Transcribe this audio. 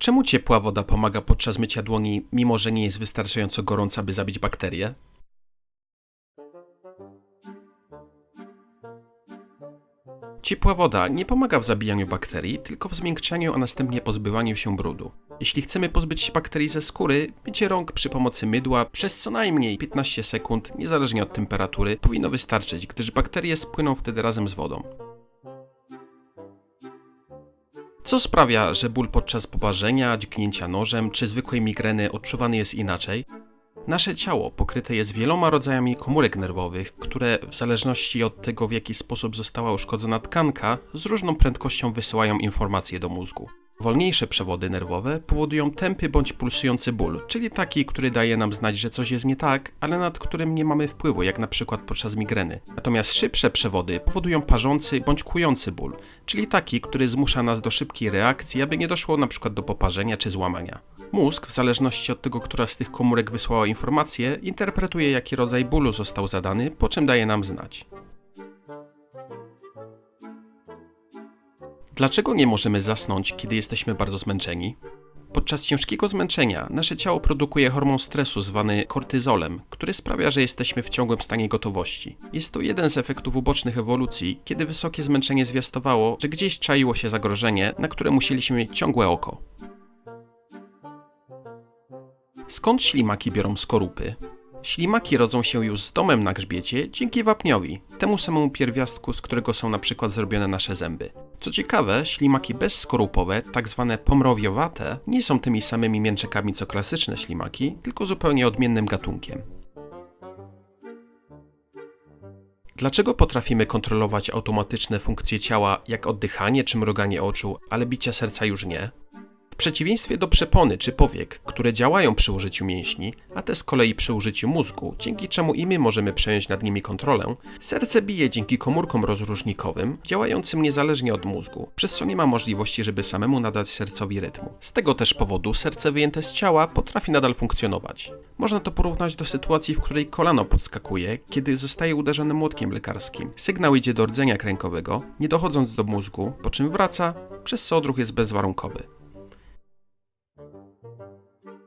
Czemu ciepła woda pomaga podczas mycia dłoni, mimo że nie jest wystarczająco gorąca, by zabić bakterie? Ciepła woda nie pomaga w zabijaniu bakterii, tylko w zmiękczaniu, a następnie pozbywaniu się brudu. Jeśli chcemy pozbyć się bakterii ze skóry, mycie rąk przy pomocy mydła przez co najmniej 15 sekund, niezależnie od temperatury, powinno wystarczyć, gdyż bakterie spłyną wtedy razem z wodą. Co sprawia, że ból podczas poparzenia, dźgnięcia nożem czy zwykłej migreny odczuwany jest inaczej? Nasze ciało pokryte jest wieloma rodzajami komórek nerwowych, które w zależności od tego, w jaki sposób została uszkodzona tkanka, z różną prędkością wysyłają informacje do mózgu. Wolniejsze przewody nerwowe powodują tępy bądź pulsujący ból, czyli taki, który daje nam znać, że coś jest nie tak, ale nad którym nie mamy wpływu, jak na przykład podczas migreny. Natomiast szybsze przewody powodują parzący bądź kłujący ból, czyli taki, który zmusza nas do szybkiej reakcji, aby nie doszło na przykład do poparzenia czy złamania. Mózg, w zależności od tego, która z tych komórek wysłała informację, interpretuje jaki rodzaj bólu został zadany, po czym daje nam znać. Dlaczego nie możemy zasnąć, kiedy jesteśmy bardzo zmęczeni? Podczas ciężkiego zmęczenia nasze ciało produkuje hormon stresu zwany kortyzolem, który sprawia, że jesteśmy w ciągłym stanie gotowości. Jest to jeden z efektów ubocznych ewolucji, kiedy wysokie zmęczenie zwiastowało, że gdzieś czaiło się zagrożenie, na które musieliśmy mieć ciągłe oko. Skąd ślimaki biorą skorupy? Ślimaki rodzą się już z domem na grzbiecie dzięki wapniowi, temu samemu pierwiastku, z którego są na przykład zrobione nasze zęby. Co ciekawe, ślimaki bezskorupowe, tak zwane pomrowiowate, nie są tymi samymi mięczekami co klasyczne ślimaki, tylko zupełnie odmiennym gatunkiem. Dlaczego potrafimy kontrolować automatyczne funkcje ciała, jak oddychanie czy mruganie oczu, ale bicia serca już nie? Przeciwieństwie do przepony czy powiek, które działają przy użyciu mięśni, a te z kolei przy użyciu mózgu, dzięki czemu i my możemy przejąć nad nimi kontrolę, serce bije dzięki komórkom rozróżnikowym, działającym niezależnie od mózgu, przez co nie ma możliwości, żeby samemu nadać sercowi rytmu. Z tego też powodu serce wyjęte z ciała potrafi nadal funkcjonować. Można to porównać do sytuacji, w której kolano podskakuje, kiedy zostaje uderzone młotkiem lekarskim. Sygnał idzie do rdzenia kręgowego, nie dochodząc do mózgu, po czym wraca, przez co odruch jest bezwarunkowy. Thank you.